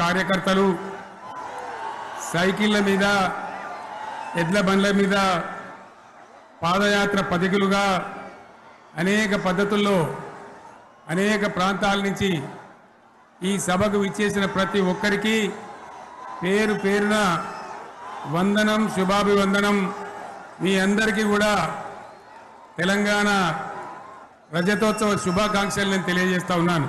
కార్యకర్తలు సైకిళ్ళ మీద ఎడ్ల బండ్ల మీద పాదయాత్ర పథకులుగా అనేక పద్ధతుల్లో అనేక ప్రాంతాల నుంచి ఈ సభకు విచ్చేసిన ప్రతి ఒక్కరికి పేరు పేరున వందనం శుభాభివందనం. మీ అందరికీ కూడా తెలంగాణ రజతోత్సవ శుభాకాంక్షలు నేను తెలియజేస్తా ఉన్నాను.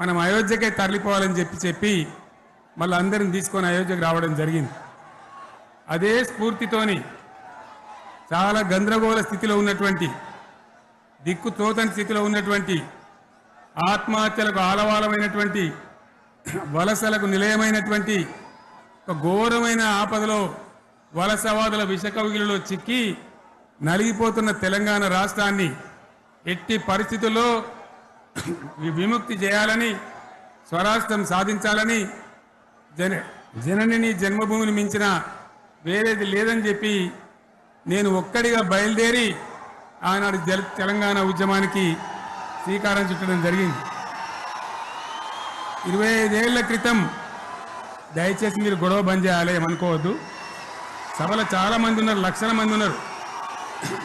మనం అయోధ్యకే తరలిపోవాలని చెప్పి చెప్పి మళ్ళీ అందరిని తీసుకొని అయోధ్యకు రావడం జరిగింది. అదే స్ఫూర్తితోని చాలా గందరగోళ స్థితిలో ఉన్నటువంటి దిక్కు తోతని స్థితిలో ఉన్నటువంటి ఆత్మహత్యలకు ఆలవాలమైనటువంటి వలసలకు నిలయమైనటువంటి ఒక ఘోరమైన ఆపదలో వలసవాదుల విషకవిగిలిలో చిక్కి నలిగిపోతున్న తెలంగాణ రాష్ట్రాన్ని ఎట్టి పరిస్థితుల్లో విముక్తి చేయాలని స్వరాష్ట్రం సాధించాలని జన జననిని జన్మభూమిని మించిన వేరేది లేదని చెప్పి నేను ఒక్కడిగా బయలుదేరి ఆనాడు జల తెలంగాణ ఉద్యమానికి శ్రీకారం చుట్టడం జరిగింది. ఇరవై ఐదేళ్ళ క్రితం దయచేసి మీరు గొడవ బంద్ చేయాలి ఏమనుకోవద్దు సభలో చాలా మంది ఉన్నారు లక్షల మంది ఉన్నారు.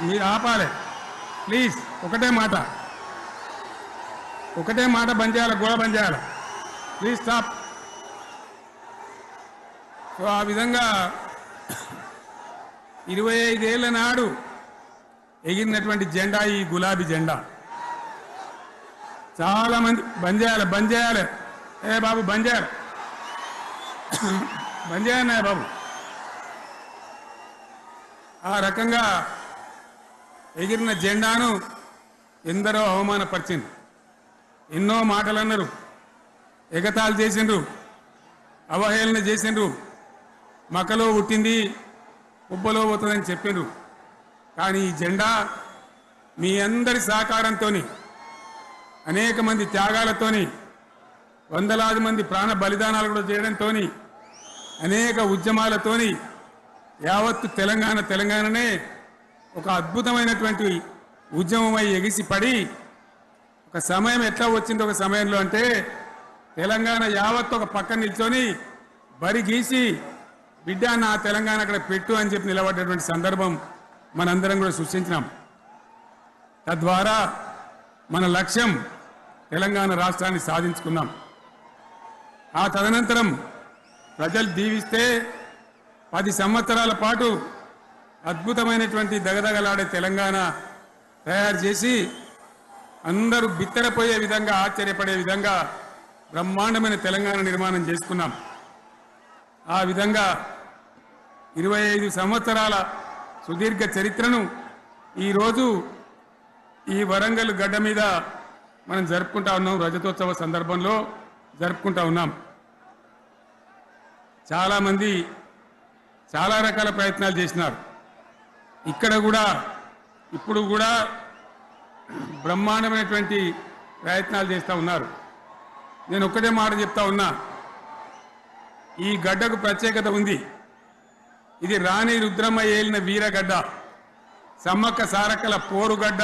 మీరు ఆపాలి. ప్లీజ్ ఒకటే మాట. ఒకటే మాట బంద్ చేయాలి? గోడ బంద్ చేయాలి? ప్లీజ్ స్టాప్ సో ఆ విధంగా ఇరవై ఐదేళ్ళ నాడు ఎగిరినటువంటి జెండా ఈ గులాబీ జెండా. చాలా మంది బంద్ చేయాలి? బంద్ చేయాలి? ఏ బాబు బంద్ చేయాలి? బంద్ చేయన్నాయ బాబు. ఆ రకంగా ఎగిరిన జెండాను ఎందరో అవమానపరిచింది ఎన్నో మాటలు అన్నారు ఎగతాళి చేసిండ్రు. అవహేళన చేసిండ్రు. మకలో పుట్టింది ఉబ్బలో పోతుందని చెప్పిండ్రు కానీ ఈ జెండా మీ అందరి సహకారంతో అనేక మంది త్యాగాలతోని వందలాది మంది ప్రాణ బలిదానాలు కూడా చేయడంతో అనేక ఉద్యమాలతోని యావత్తు తెలంగాణ తెలంగాణనే ఒక అద్భుతమైనటువంటి ఉద్యమమై ఎగిసి పడి ఒక సమయం ఎట్లా వచ్చింది ఒక సమయంలో అంటే తెలంగాణ యావత్తు ఒక పక్కన నిల్చొని బరి గీసి బిడ్డ నా తెలంగాణ అక్కడ పెట్టు అని చెప్పి నిలబడ్డటువంటి సందర్భం మనందరం కూడా సృష్టించినాం. తద్వారా మన లక్ష్యం తెలంగాణ రాష్ట్రాన్ని సాధించుకున్నాం. ఆ తదనంతరం ప్రజలు దీవిస్తే పది సంవత్సరాల పాటు అద్భుతమైనటువంటి దగదగలాడే తెలంగాణ తయారు చేసి అందరూ బిత్తరపోయే విధంగా ఆశ్చర్యపడే విధంగా బ్రహ్మాండమైన తెలంగాణ నిర్మాణం చేసుకున్నాం. ఆ విధంగా ఇరవై ఐదు సంవత్సరాల సుదీర్ఘ చరిత్రను ఈరోజు ఈ వరంగల్ గడ్డ మీద మనం జరుపుకుంటా ఉన్నాం. రజతోత్సవ సందర్భంలో జరుపుకుంటా ఉన్నాం. చాలామంది చాలా రకాల ప్రయత్నాలు చేసినారు. ఇక్కడ కూడా ఇప్పుడు కూడా బ్రహ్మాండమైనటువంటి ప్రయత్నాలు చేస్తూ ఉన్నారు. నేను ఒక్కటే మాట చెప్తా ఉన్నా ఈ గడ్డకు ప్రత్యేకత ఉంది. ఇది రాణి రుద్రమ్మ ఏలిన వీరగడ్డ సమ్మక్క సారక్కల పోరుగడ్డ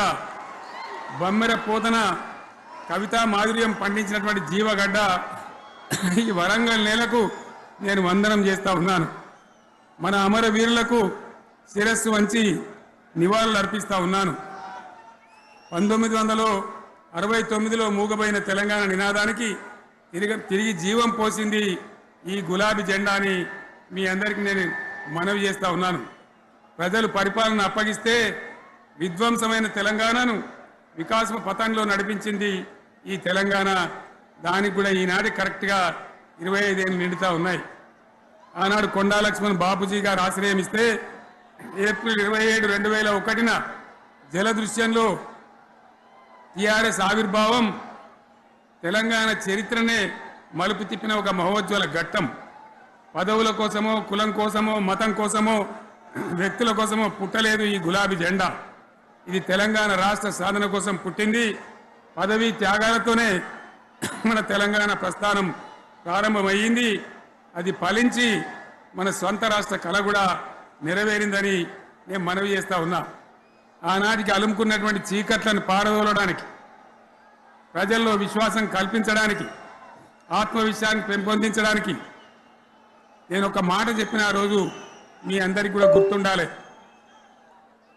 బొమ్మెర పోతన కవితా మాధుర్యం పండించినటువంటి జీవగడ్డ ఈ వరంగల్ నేలకు నేను వందనం చేస్తా ఉన్నాను. మన అమరవీరులకు శిరస్సు వంచి నివాళులు అర్పిస్తా ఉన్నాను. పంతొమ్మిది వందల అరవై తొమ్మిదిలో మూగబోయిన తెలంగాణ నినాదానికి తిరిగి తిరిగి జీవం పోసింది ఈ గులాబీ జెండా అని మీ అందరికీ నేను మనవి చేస్తూ ఉన్నాను. ప్రజలు పరిపాలన అప్పగిస్తే విధ్వంసమైన తెలంగాణను వికాస పథంలో నడిపించింది ఈ తెలంగాణ. దానికి కూడా ఈనాటి కరెక్ట్గా ఇరవై ఐదేళ్ళు నిండుతా ఉన్నాయి. ఆనాడు కొండా లక్ష్మణ్ బాపూజీ గారు ఆశ్రయం ఇస్తే ఏప్రిల్ ఇరవై ఏడు రెండు వేల ఒకటిన జలదృశ్యంలో టిఆర్ఎస్ ఆవిర్భావం తెలంగాణ చరిత్రనే మలుపు తిప్పిన ఒక మహోజ్వల ఘట్టం. పదవుల కోసమో కులం కోసమో మతం కోసమో వ్యక్తుల కోసమో పుట్టలేదు ఈ గులాబీ జెండా. ఇది తెలంగాణ రాష్ట్ర సాధన కోసం పుట్టింది. పదవి త్యాగాలతోనే మన తెలంగాణ ప్రస్థానం ప్రారంభమయ్యింది. అది ఫలించి మన సొంత రాష్ట్ర కళ కూడా నెరవేరిందని నేను మనవి చేస్తా ఉన్నా. ఆనాటికి అలుముకున్నటువంటి చీకట్లను పారదోలడానికి ప్రజల్లో విశ్వాసం కల్పించడానికి ఆత్మవిశ్వాసాన్ని పెంపొందించడానికి నేను ఒక మాట చెప్పిన ఆ రోజు మీ అందరికీ కూడా గుర్తుండాలి.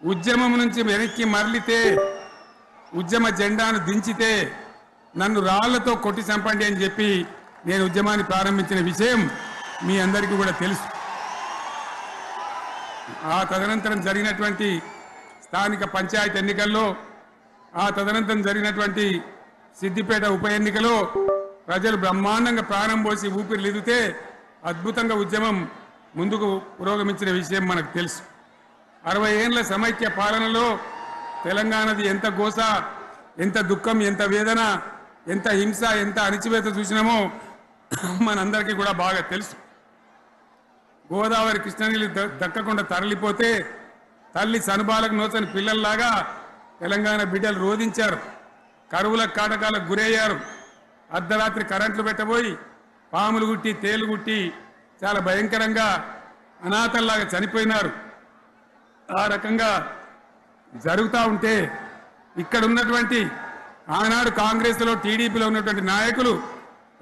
ఉద్యమం నుంచి వెనక్కి మరలితే ఉద్యమ జెండాను దించితే నన్ను రాళ్ళతో కొట్టి చంపండి అని చెప్పి నేను ఉద్యమాన్ని ప్రారంభించిన విషయం మీ అందరికీ కూడా తెలుసు. ఆ తదనంతరం జరిగినటువంటి స్థానిక పంచాయతీ ఎన్నికల్లో ఆ తదనంతరం జరిగినటువంటి సిద్దిపేట ఉప ఎన్నికలో ప్రజలు బ్రహ్మాండంగా ప్రాణం పోసి ఊపిరిలిదితే అద్భుతంగా ఉద్యమం ముందుకు పురోగమించిన విషయం మనకు తెలుసు. అరవై ఏండ్ల సమైక్య పాలనలో తెలంగాణది ఎంత గోస ఎంత దుఃఖం ఎంత వేదన ఎంత హింస ఎంత అణిచివేత చూసినామో మనందరికీ కూడా బాగా తెలుసు. గోదావరి కృష్ణనీళ్ళు ద- దక్కకుండా తరలిపోతే తల్లి సనుబాలకు నోచని పిల్లల్లాగా తెలంగాణ బిడ్డలు రోధించారు. కరువుల కాటకాలకు గురయ్యారు. అర్ధరాత్రి కరెంట్లు పెట్టబోయి పాములు గుట్టి తేలు గుట్టి చాలా భయంకరంగా అనాథల్లాగా చనిపోయినారు. ఆ రకంగా జరుగుతూ ఉంటే ఇక్కడ ఉన్నటువంటి ఆనాడు కాంగ్రెస్లో టీడీపీలో ఉన్నటువంటి నాయకులు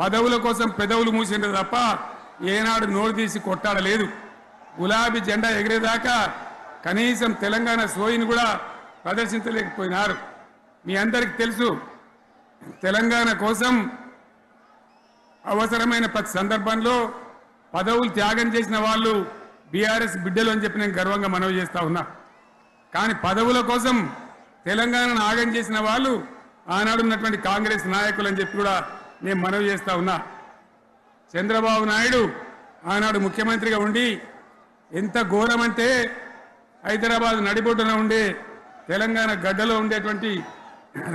పదవుల కోసం పెదవులు మూసిండ్రు తప్ప ఏనాడు నోరు తీసి కొట్టాడలేదు. గులాబీ జెండా ఎగిరేదాకా కనీసం తెలంగాణ సోయిని కూడా ప్రదర్శించలేకపోయినారు. మీ అందరికి తెలుసు తెలంగాణ కోసం అవసరమైన ప్రతి సందర్భంలో పదవులు త్యాగం చేసిన వాళ్ళు బీఆర్ఎస్ బిడ్డలు అని చెప్పి నేను గర్వంగా మనవి చేస్తా ఉన్నా. కానీ పదవుల కోసం తెలంగాణను ఆగం చేసిన వాళ్ళు ఆనాడు ఉన్నటువంటి కాంగ్రెస్ నాయకులు అని చెప్పి కూడా నేను మనవి చేస్తా ఉన్నా. చంద్రబాబు నాయుడు ఆనాడు ముఖ్యమంత్రిగా ఉండి ఎంత ఘోరమంటే హైదరాబాద్ నడిబొడ్డున ఉండే తెలంగాణ గడ్డలో ఉండేటువంటి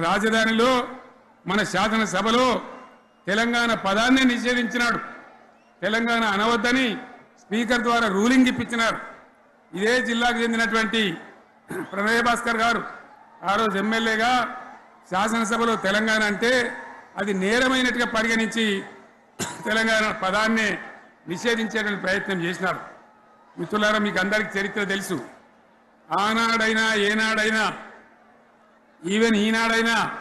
రాజధానిలో మన శాసనసభలో తెలంగాణ పదాన్ని నిషేధించినాడు. తెలంగాణ అనవద్దని స్పీకర్ ద్వారా రూలింగ్ ఇప్పించినారు. ఇదే జిల్లాకు చెందినటువంటి ప్రణయ భాస్కర్ గారు. ఆ రోజు ఎమ్మెల్యేగా శాసనసభలో తెలంగాణ అంటే అది నేరమైనట్టుగా పరిగణించి తెలంగాణ పదాన్ని నిషేధించేటువంటి ప్రయత్నం చేసినారు. మిత్రులారా మీకు అందరికీ చరిత్ర తెలుసు. ఆనాడైనా ఏనాడైనా ఈవెన్ ఈనాడైనా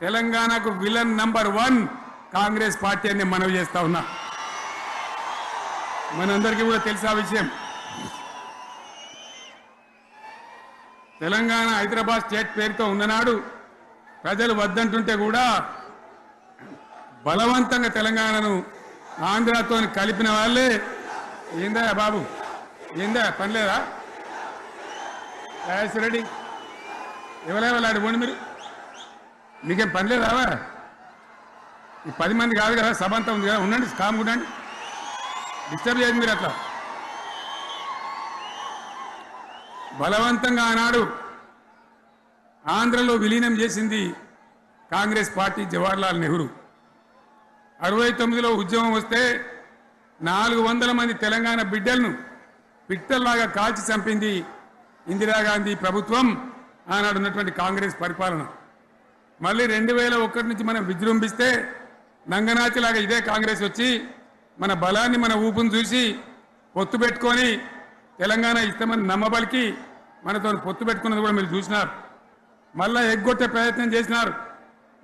తెలంగాణకు villain number one Congress party అని మనవి చేస్తా ఉన్నా. మనందరికీ కూడా తెలుసు ఆ విషయం. తెలంగాణ హైదరాబాద్ స్టేట్ పేరుతో ఉన్ననాడు ప్రజలు వద్దంటుంటే కూడా బలవంతంగా తెలంగాణను ఆంధ్రాతో కలిపిన వాళ్ళే. ఏందా బాబు? ఏందా పనిలేదా రెడ్డి ఎవరెవరు పోండి మీరు? మీకేం పనిలేదు రావా ఈ పది మంది కాదు కదా సభ అంతా ఉంది కదా ఉండండి కామ్ ఉండండి. డిస్టర్బ్ చేయదు మీరు అట్లా. బలవంతంగా ఆనాడు ఆంధ్రలో విలీనం చేసింది కాంగ్రెస్ పార్టీ జవహర్లాల్ నెహ్రూ. అరవై తొమ్మిదిలో ఉద్యమం వస్తే నాలుగు వందల మంది తెలంగాణ బిడ్డలను పిట్టల్లాగా కాల్చి చంపింది ఇందిరాగాంధీ ప్రభుత్వం ఆనాడు ఉన్నటువంటి కాంగ్రెస్ పరిపాలన. మళ్ళీ రెండు వేల ఒకటి నుంచి మనం విజృంభిస్తే నంగనాచిలాగా ఇదే కాంగ్రెస్ వచ్చి మన బలాన్ని మన ఊపును చూసి పొత్తు పెట్టుకొని తెలంగాణ ఇస్తామని నమ్మబలికి మనతో పొత్తు పెట్టుకున్నది కూడా మీరు చూసినారు. మళ్ళా ఎగ్గొట్టే ప్రయత్నం చేసినారు.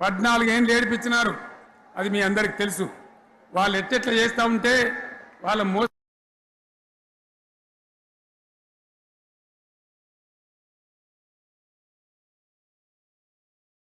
పద్నాలుగేళ్ళు ఏడిపించినారు అది మీ అందరికి తెలుసు. వాళ్ళు ఎట్టెట్లా చేస్తూ ఉంటే వాళ్ళ మోస